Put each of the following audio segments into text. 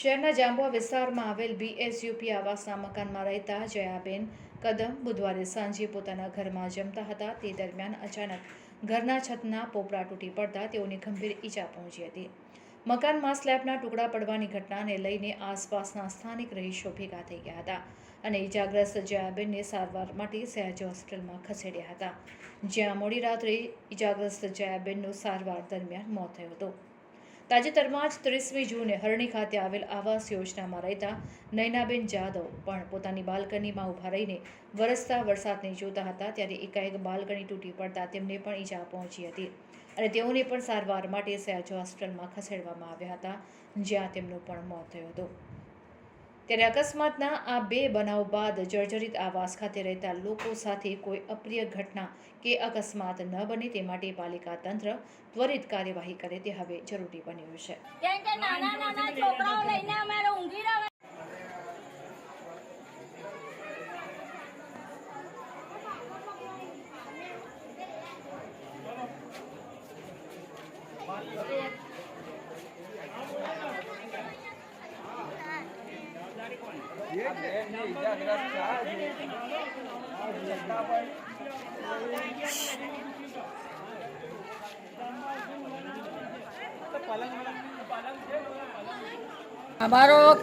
શહેરના જાંબુઆ વિસ્તારમાં આવેલ બીએસયુપી આવાસના મકાનમાં રહેતા જયાબેન કદમ બુધવારે સાંજે પોતાના ઘરમાં જમતા હતા. તે દરમિયાન અચાનક ઘરના છતના પોપડા તૂટી પડતા તેઓને ગંભીર ઈજા પહોંચી હતી. મકાનમાં સ્લેબના ટુકડા પડવાની ઘટનાને લઈને આસપાસના સ્થાનિક રહીશો ભેગા થઈ ગયા હતા અને ઈજાગ્રસ્ત જયાબેનને સારવાર માટે સહેજ હોસ્પિટલમાં ખસેડ્યા હતા. જ્યાં મોડી રાત્રે ઈજાગ્રસ્ત જયાબેનનું સારવાર દરમિયાન મોત થયું હતું. તાજેતરમાં જ ત્રીસમી જૂને હરણી ખાતે આવેલ આવાસ યોજનામાં રહેતા નયનાબેન જાદવ પણ પોતાની બાલ્કનીમાં ઊભા રહીને વરસતા વરસાદને જોતા હતા ત્યારે એકાએક બાલ્કની તૂટી પડતા તેમને પણ ઈજા પહોંચી હતી અને તેઓને પણ સારવાર માટે સયાજો હોસ્પિટલમાં ખસેડવામાં આવ્યા હતા, જ્યાં તેમનું પણ મોત થયું હતું. ત્યારે અકસ્માતના આ બે બનાવ બાદ જર્જરિત આવાસ ખાતે રહેતા લોકો સાથે કોઈ અપ્રિય ઘટના કે અકસ્માત ન બને તે માટે પાલિકા તંત્ર ત્વરિત કાર્યવાહી કરે તે હવે જરૂરી બન્યું છે. અમારો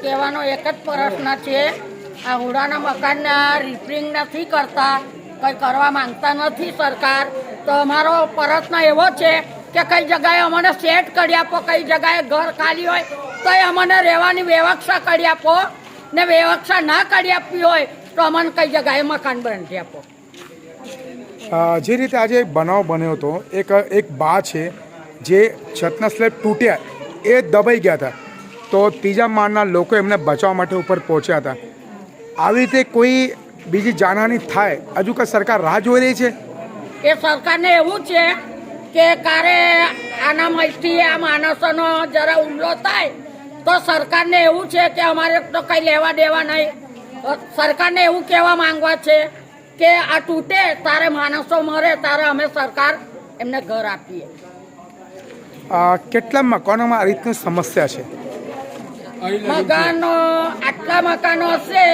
કહેવાનો એક જ પ્રશ્ન છે, આ હુડાના મકાનના રિપેરિંગ નથી કરતા, કંઈ કરવા માંગતા નથી સરકાર. તો અમારો પ્રશ્ન એવો છે કે કઈ જગાએ અમને સેટ કરી આપો, કઈ જગાએ ઘર ખાલી હોય તો અમને રહેવાની વ્યવસ્થા કરી આપો. ને વ્યવસ્થા ના કરી આપવી હોય તો અમને કઈ જગ્યાએ મકાન બનાવી આપો. જે રીતે આજે બનાવ બન્યો હતો એક એક બા છે જે છતના સ્લેબ તૂટ્યા એ દબાઈ ગયા હતા. તો ત્રીજા માળના લોકો એમને બચાવવા માટે ઉપર પહોંચ્યા હતા. આવી રીતે કોઈ બીજી જાનહાની થાય હજુ કે સરકાર રાહ જોઈ રહી છે? એ સરકારને એવું છે કે કારે આના મસ્તી આ માણસોનો જરા હુમલો થાય તો સરકારને એવું છે કે અમારે તો કંઈ લેવા દેવા નહીં. સરકારને એવું કહેવા માંગવા છે કે આ તૂટે તારે માણસો મરે તારે અમે સરકાર એમને ઘર આપીએ. કેટલા મકાનોમાં આ રીતની સમસ્યા છે? મકાનો આટલા મકાનો હશે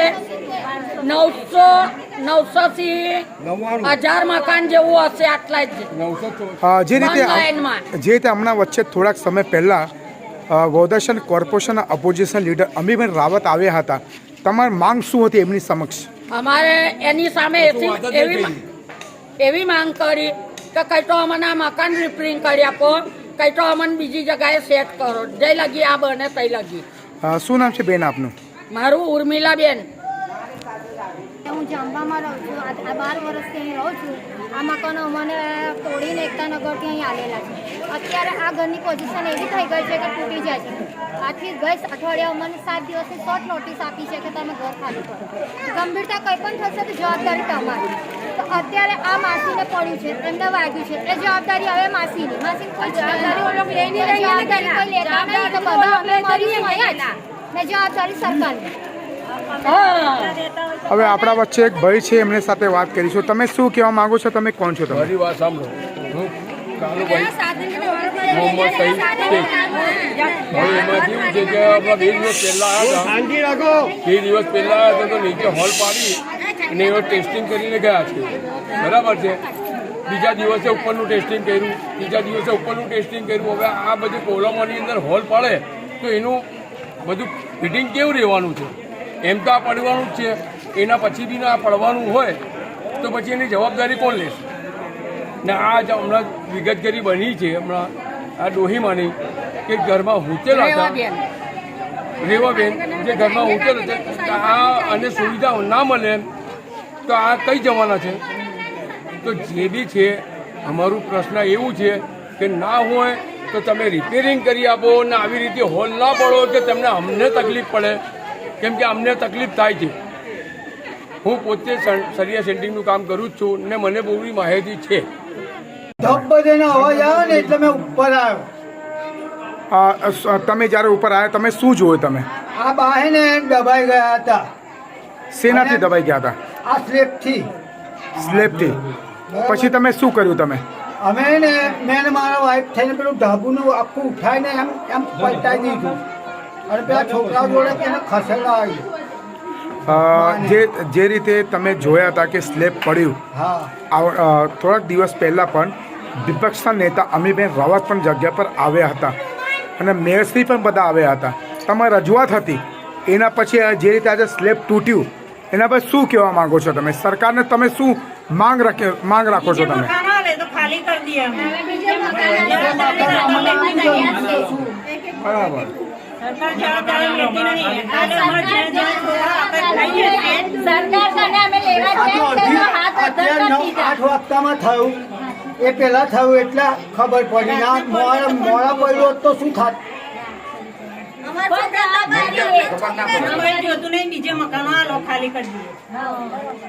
નવસો નવસો થી હજાર મકાન જેવું હશે આટલા જ. જે રીતે. જે રીતે હમણાં વચ્ચે થોડાક સમય પહેલાં વોદર્શન કોર્પોરેશનના ઓપોઝિશન લીડર અમીબેન રાવત આવ્યા હતા. તમારી માંગ શું હતી એમની સમક્ષ? અમારે એની સામે એવી એવી માંગ કરી કે કઈ તો અમને આ મકાન રિપેરિંગ કરી આપો કઈ તો અમને બીજી જગાએ સેટ કરો. જઈ લગી આ બને તઈ લગી. શું નામ છે બેન આપનું? મારું ઉર્મિલાબેન. હું જાંબામાં રહું છું. આ બાર વર્ષથી અહીં રહું છું. આ મકાનો અમને તોડીને એકતાનગરથી અહીં આવેલા છે. અત્યારે આ ઘરની પોઝિશન એવી થઈ ગઈ છે કે તૂટી જાય છે. આથી ગઈ અઠવાડિયા મને સાત દિવસની શોર્ટ નોટિસ આપી છે કે તમે ઘર ખાલી કરો. ગંભીરતા કંઈ પણ થશે તો જવાબદારી તમારી. તો અત્યારે આ માસીને પડ્યું છે. એમને વાગ્યું છે. એ જવાબદારી હવે માસીની. માસી કોઈ જવાબદારી કોઈ લેતા નહીં. તો બધા અમે ને જવાબદારી સરકારની. હવે આપણા વચ્ચે એક ભાઈ છે એમની સાથે વાત કરીશું. તમે શું કહેવા માંગો છો? તમે કોણ છો તમે? વાત સાંભળો. હું મોહમ્મદ એમાં કે બે દિવસ પહેલાં આવ્યા બે દિવસ પહેલાં આવ્યા તો નીચે હોલ પાડી અને એવો ટેસ્ટિંગ કરીને ગયા છે. બરાબર છે? બીજા દિવસે ઉપરનું ટેસ્ટિંગ કર્યું. બીજા દિવસે ઉપરનું ટેસ્ટિંગ કર્યું. હવે આ બધી કોલમોની અંદર હોલ પડે. તો એનું બધું ફિટિંગ કેવું રહેવાનું છે? એમ તો આ પડવાનું જ છે. એના પછી બી આ પડવાનું હોય તો પછી એની જવાબદારી કોણ લેશે? ને આ જ હમણાં વિગતગરી બની છે હમણાં આ ડોહીમાની કે ઘરમાં હોટેલ હતા. રેવાબેન. જે ઘરમાં હોટેલ હતા. આ અને સુવિધા ના મળે તો આ કઈ જવાના છે? તો જે બી છે અમારું પ્રશ્ન એવું છે કે ના હોય તો તમે રિપેરિંગ કરી આપો ને આવી રીતે હોલ ના પડો કે તમને અમને તકલીફ પડે. કેમ કે અમને તકલીફ થાય છે. હું પોતે સરિયા સેન્ટિંગનું કામ કરું જ છું ને મને બહુ બધી માહિતી છે. ધબ બધાનો અવાજ આવે ને એટલે મેં ઉપર આવ્યો. તમે જ્યારે ઉપર આવ્યા તમે શું જોયું તમે? આ બાહેને દબાઈ ગયા હતા. શેનાથી દબાઈ ગયા હતા? આ સ્લેબથી. સ્લેબથી. પછી તમે શું કર્યું તમે? અમે ને મેં ને મારા વાઈફ થઈને પેલું ઢાબુનું આખું ઉઠાઈને એમ એમ પલટાઈ દીધું. અને પેલા છોકરા જોડે તેને ખસેડા જે જે રીતે તમે જોયા હતા કે સ્લેબ પડ્યું. થોડાક દિવસ પહેલાં પણ વિપક્ષના નેતા અમીબેન રાવત પણ જગ્યા પર આવ્યા હતા. અને મેયરશ્રી પણ બધા આવ્યા હતા. તમારી રજૂઆત હતી. એના પછી જે રીતે આજે સ્લેબ તૂટ્યું એના પર શું કહેવા માંગો છો તમે? સરકારને તમે શું માંગ રાખે માંગ રાખો છો તમે? બરાબર. આઠ હપ્તામાં થયું એ પેલા થયું એટલે ખબર પડી ના મોડા મોડા પડ્યો તો શું થાત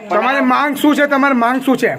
તમારે માંગ શું છે તમારે માંગ શું છે